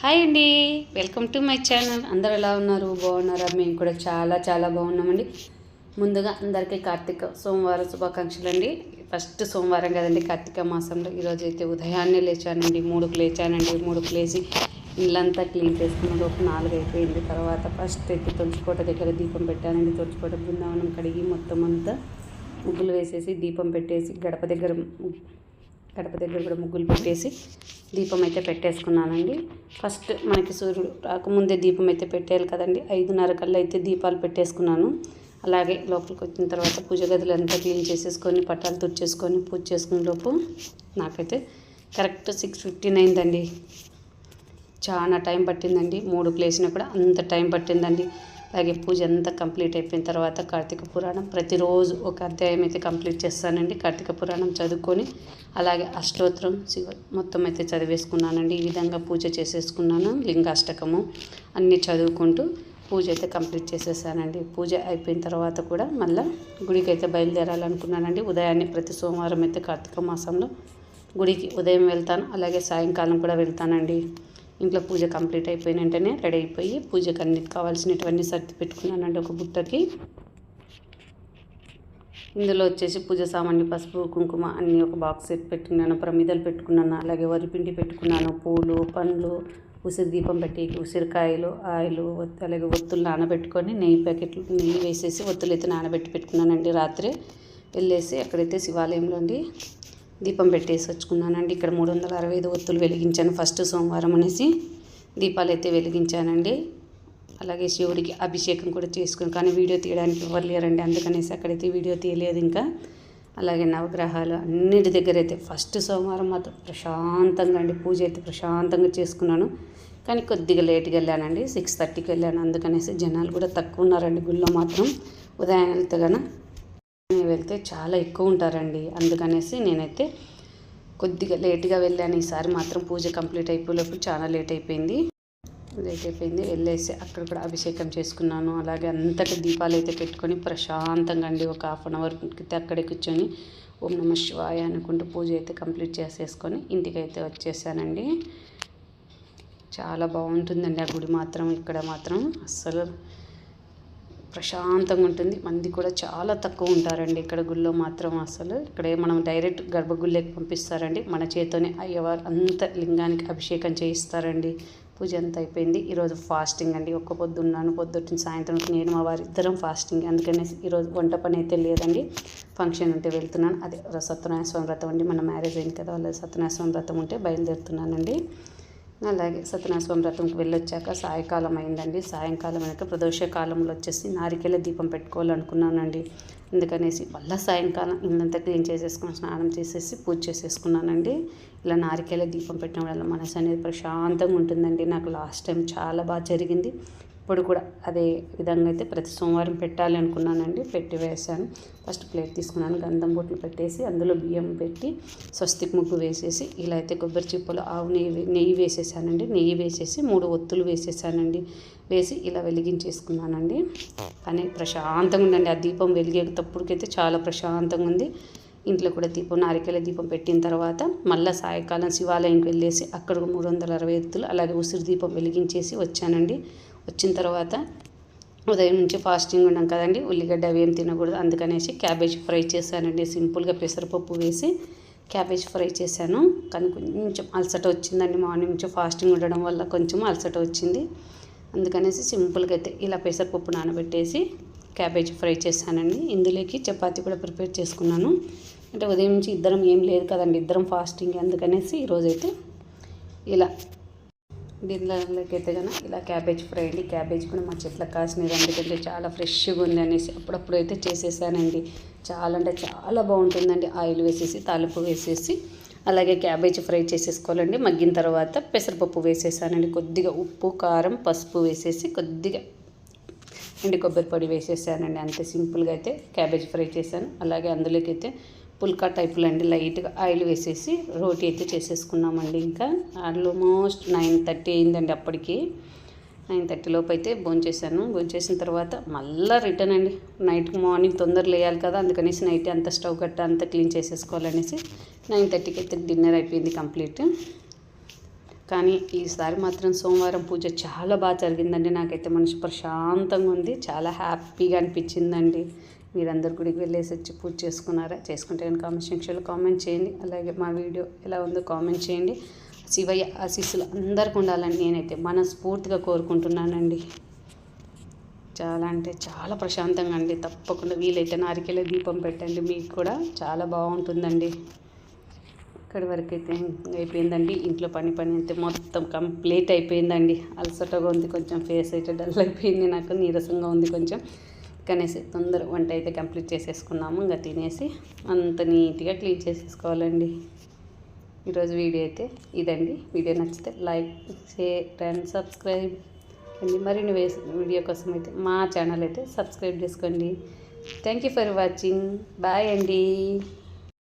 Hi అండి. Welcome to my channel అందరు ఎలా ఉన్నారు? బాగున్నారా? మేము కూడా చాలా చాలా బాగున్నామండి. ముందుగా అందరికీ కార్తీక సోమవారం శుభాకాంక్షలు అండి ఫస్ట్ సోమవారం కదండి కార్తీక మాసంలో. ఈరోజు అయితే ఉదయాన్నే లేచానండి. మూడుకు లేచానండి. మూడుకు లేచి ఇల్లంతా క్లీన్ చేసుకున్న ఒక నాలుగు అయిపోయింది. తర్వాత ఫస్ట్ అయితే తులసికోట దగ్గర దీపం పెట్టానండి. తులసికోట బృందావనం కడిగి మొత్తం అంతా ముగ్గులు వేసేసి దీపం పెట్టేసి గడప దగ్గర గడప దగ్గర కూడా ముగ్గులు పెట్టేసి దీపం అయితే పెట్టేసుకున్నానండి. ఫస్ట్ మనకి సూర్యుడు రాకముందే దీపం అయితే పెట్టేయాలి కదండి. ఐదున్నర కల్లా అయితే దీపాలు పెట్టేసుకున్నాను. అలాగే లోపలికి వచ్చిన తర్వాత పూజ గదులు అంతా క్లీన్ చేసేసుకొని పట్టాలు తుడిచేసుకొని పూజ చేసుకునే లోపు నాకైతే కరెక్ట్ సిక్స్ ఫిఫ్టీన్ అయిందండి చాలా టైం పట్టిందండి. మూడు ప్లేస్న కూడా అంత టైం పట్టిందండి. అలాగే పూజ అంతా కంప్లీట్ అయిపోయిన తర్వాత కార్తీక పురాణం ప్రతిరోజు ఒక అధ్యాయం అయితే కంప్లీట్ చేస్తానండి. కార్తీక పురాణం చదువుకొని అలాగే అష్టోత్తరం శివ మొత్తం అయితే చదివేసుకున్నానండి. ఈ విధంగా పూజ చేసేసుకున్నాను. లింగాష్టకము అన్నీ చదువుకుంటూ పూజ అయితే కంప్లీట్ చేసేసానండి. పూజ అయిపోయిన తర్వాత కూడా మళ్ళీ గుడికి అయితే బయలుదేరాలనుకున్నానండి. ఉదయాన్నే ప్రతి సోమవారం అయితే కార్తీక మాసంలో గుడికి ఉదయం వెళ్తాను. అలాగే సాయంకాలం కూడా వెళ్తానండి. ఇంట్లో పూజ కంప్లీట్ అయిపోయిన వెంటనే రెడీ అయిపోయి పూజకు అన్ని కావాల్సినటువన్నీ సర్ది పెట్టుకున్నానండి ఒక బుట్టకి. ఇందులో వచ్చేసి పూజ సామాన్లు పసుపు కుంకుమ అన్నీ ఒక బాక్స్ సెట్ పెట్టుకున్నాను ప్రమిదలు పెట్టుకున్నాను అలాగే వరిపిండి పెట్టుకున్నాను పూలు పండ్లు ఉసిరి దీపం పెట్టి ఉసిరికాయలు ఆయిలు అలాగే ఒత్తులు నానబెట్టుకొని నెయ్యి ప్యాకెట్లు నెయ్యి వేసేసి ఒత్తులు అయితే నానబెట్టి పెట్టుకున్నానండి రాత్రి. వెళ్ళేసి అక్కడైతే శివాలయంలో అండి దీపం పెట్టేసి వచ్చుకున్నానండి. ఇక్కడ మూడు వందల అరవై ఐదు ఒత్తులు వెలిగించాను ఫస్ట్ సోమవారం అనేసి. దీపాలు అయితే వెలిగించానండి. అలాగే శివుడికి అభిషేకం కూడా చేసుకుని కానీ వీడియో తీయడానికి ఎవరు లేరండి. అందుకనేసి అక్కడైతే వీడియో తీయలేదు ఇంకా. అలాగే నవగ్రహాలు అన్నిటి దగ్గర అయితే ఫస్ట్ సోమవారం మాత్రం ప్రశాంతంగా అండి. పూజ అయితే ప్రశాంతంగా చేసుకున్నాను. కానీ కొద్దిగా లేట్గా వెళ్ళానండి. సిక్స్ థర్టీకి వెళ్ళాను. అందుకనేసి జనాలు కూడా తక్కువ ఉన్నారండి. గుళ్ళో మాత్రం ఉదయం వెళ్తే వెళ్తే చాలా ఎక్కువ ఉంటారండి. అందుకనేసి నేనైతే కొద్దిగా లేట్గా వెళ్ళాను. ఈసారి మాత్రం పూజ కంప్లీట్ అయిపోయినప్పుడు చాలా లేట్ అయిపోయింది. లేట్ అయిపోయింది. వెళ్ళేసి అక్కడ కూడా అభిషేకం చేసుకున్నాను. అలాగే అంతటి దీపాలు అయితే పెట్టుకొని ప్రశాంతంగా అండి. ఒక హాఫ్ అన్ అవర్ అక్కడే కూర్చొని ఓం నమ శివాయ అనుకుంటూ పూజ అయితే కంప్లీట్ చేసేసుకొని ఇంటికి అయితే వచ్చేసానండి. చాలా బాగుంటుందండి. ఆ గుడి మాత్రం ఇక్కడ మాత్రం అస్సలు ప్రశాంతంగా ఉంటుంది. మంది కూడా చాలా తక్కువ ఉంటారండి ఇక్కడ గుళ్ళో మాత్రం అసలు. ఇక్కడే మనం డైరెక్ట్ గర్భగుళ్ళకి పంపిస్తారండి. మన చేతోనే అయ్యవారు అంత లింగానికి అభిషేకం చేయిస్తారండి. పూజ అంతా అయిపోయింది. ఈరోజు ఫాస్టింగ్ అండి. ఒక్క పొద్దు ఉన్నాను పొద్దున్న సాయంత్రం నేను మా వారి ఇద్దరం ఫాస్టింగ్. అందుకనే ఈరోజు వంట పని అయితే లేదండి. ఫంక్షన్ ఉంటే వెళ్తున్నాను. అదే సత్యనారాయణ స్వామి వ్రతం అండి. మన మ్యారేజ్ అయింది కదా వాళ్ళ సత్యనారాయణ స్వామి వ్రతం ఉంటే బయలుదేరుతున్నానండి. అలాగే సత్యనాస్వామి వ్రతంకి వెళ్ళొచ్చాక సాయంకాలం అయిందండి. సాయంకాలం అయినాక ప్రదోష కాలంలో వచ్చేసి నారికేల దీపం పెట్టుకోవాలనుకున్నానండి. అందుకనేసి మళ్ళీ సాయంకాలం ఇల్లంతా క్లీన్ చేసేసుకుని స్నానం చేసేసి పూజ చేసేసుకున్నానండి. ఇలా నారికేల దీపం పెట్టడం వల్ల మనసు అనేది ప్రశాంతంగా ఉంటుందండి. నాకు లాస్ట్ టైం చాలా బాగా జరిగింది. ఇప్పుడు కూడా అదే విధంగా అయితే ప్రతి సోమవారం పెట్టాలి అనుకున్నానండి. పెట్టి వేసాను ఫస్ట్ ప్లేట్ తీసుకున్నాను. గంధం బొట్లు పెట్టేసి అందులో బియ్యం పెట్టి స్వస్తిక్ ముగ్గు వేసేసి ఇలా అయితే కొబ్బరి చిప్పలు ఆవు నెయ్యి నెయ్యి వేసేసానండి. నెయ్యి వేసేసి మూడు ఒత్తులు వేసేసానండి. వేసి ఇలా వెలిగించేసుకున్నానండి. కానీ ప్రశాంతంగా ఉందండి. ఆ దీపం వెలిగేటప్పటికైతే చాలా ప్రశాంతంగా ఉంది. ఇంట్లో కూడా దీపం నారికేల దీపం పెట్టిన తర్వాత మళ్ళీ సాయంకాలం శివాలయంకి వెళ్ళేసి అక్కడ మూడు వందల అరవై ఎత్తులు అలాగే ఉసిరి దీపం వెలిగించేసి వచ్చానండి. వచ్చిన తర్వాత ఉదయం నుంచి ఫాస్టింగ్ ఉన్నాం కదండి. ఉల్లిగడ్డ అవి ఏం తినకూడదు. అందుకనేసి క్యాబేజ్ ఫ్రై చేశానండి. సింపుల్గా పెసరపప్పు వేసి క్యాబేజ్ ఫ్రై చేశాను. కానీ కొంచెం అలసట వచ్చిందండి. మార్నింగ్ నుంచి ఫాస్టింగ్ ఉండడం వల్ల కొంచెం అలసట వచ్చింది. అందుకనేసి సింపుల్గా అయితే ఇలా పెసరపప్పు నానబెట్టేసి క్యాబేజ్ ఫ్రై చేశానండి. ఇందులోకి చపాతీ కూడా ప్రిపేర్ చేసుకున్నాను. అంటే ఉదయం నుంచి ఇద్దరం ఏం లేదు కదండి. ఇద్దరం ఫాస్టింగ్. అందుకనేసి ఈరోజైతే ఇలా దీనిలోకి అయితే కనుక ఇలా క్యాబేజ్ ఫ్రై అండి క్యాబేజ్ కూడా మా చెట్లకు కాసినది ఎందుకంటే చాలా ఫ్రెష్గా ఉంది అనేసి అప్పుడప్పుడు అయితే చేసేసానండి. చాలా అంటే చాలా బాగుంటుందండి. ఆయిల్ వేసేసి తాలింపు వేసేసి అలాగే క్యాబేజ్ ఫ్రై చేసేసుకోవాలండి. మగ్గిన తర్వాత పెసరపప్పు వేసేసానండి. కొద్దిగా ఉప్పు కారం పసుపు వేసేసి కొద్దిగా ఎండి కొబ్బరి పొడి వేసేసానండి. అంతే సింపుల్గా అయితే క్యాబేజ్ ఫ్రై చేశాను. అలాగే అందులోకి అయితే పుల్కా టైపులో అండి లైట్గా ఆయిల్ వేసేసి రోటీ అయితే చేసేసుకున్నామండి ఇంకా. ఆల్మోస్ట్ నైన్ థర్టీ అయిందండి అప్పటికి. నైన్ థర్టీ లోపు అయితే భోంచేసాను భోంచేసిన తర్వాత మళ్ళీ రిటర్న్ అండి. నైట్ మార్నింగ్ తొందర లేయాలి కదా అందుకనేసి నైట్ అంత స్టవ్ కట్ట అంతా క్లీన్ చేసేసుకోవాలనేసి నైన్ థర్టీకి అయితే డిన్నర్ అయిపోయింది కంప్లీట్. కానీ ఈసారి మాత్రం సోమవారం పూజ చాలా బాగా జరిగిందండి. నాకైతే మనసు ప్రశాంతంగా ఉంది. చాలా హ్యాపీగా అనిపించిందండి. మీరందరు గుడికి వెళ్ళేసి వచ్చి పూజ చేసుకున్నారా? చేసుకుంటే కనుక కామెంట్ సెక్షన్లో కామెంట్ చేయండి. అలాగే మా వీడియో ఎలా ఉందో కామెంట్ చేయండి. శివయ్య ఆశీస్సులు అందరికి ఉండాలని నేనైతే మనస్ఫూర్తిగా కోరుకుంటున్నానండి. చాలా అంటే చాలా ప్రశాంతంగా అండి. తప్పకుండా వీలైతే నారికెళ్ళ దీపం పెట్టండి. మీకు కూడా చాలా బాగుంటుందండి. ఇక్కడి వరకు అయితే అయిపోయిందండి. ఇంట్లో పని పని అయితే మొత్తం కంప్లీట్ అయిపోయిందండి. అలసటగా ఉంది కొంచెం ఫేస్ అయితే డల్ అయిపోయింది నాకు నీరసంగా ఉంది కొంచెం. కనేసి తొందర వంట అయితే కంప్లీట్ చేసేసుకున్నాము. ఇంకా తినేసి అంత నీట్గా క్లీన్ చేసేసుకోవాలండి. ఈరోజు వీడియో అయితే ఇదండి. వీడియో నచ్చితే లైక్ షేర్ అండ్ సబ్స్క్రైబ్. అండి మరిన్ని వీడియో కోసం అయితే మా ఛానల్ అయితే సబ్స్క్రైబ్ చేసుకోండి. Thank you for watching. Bye అండి.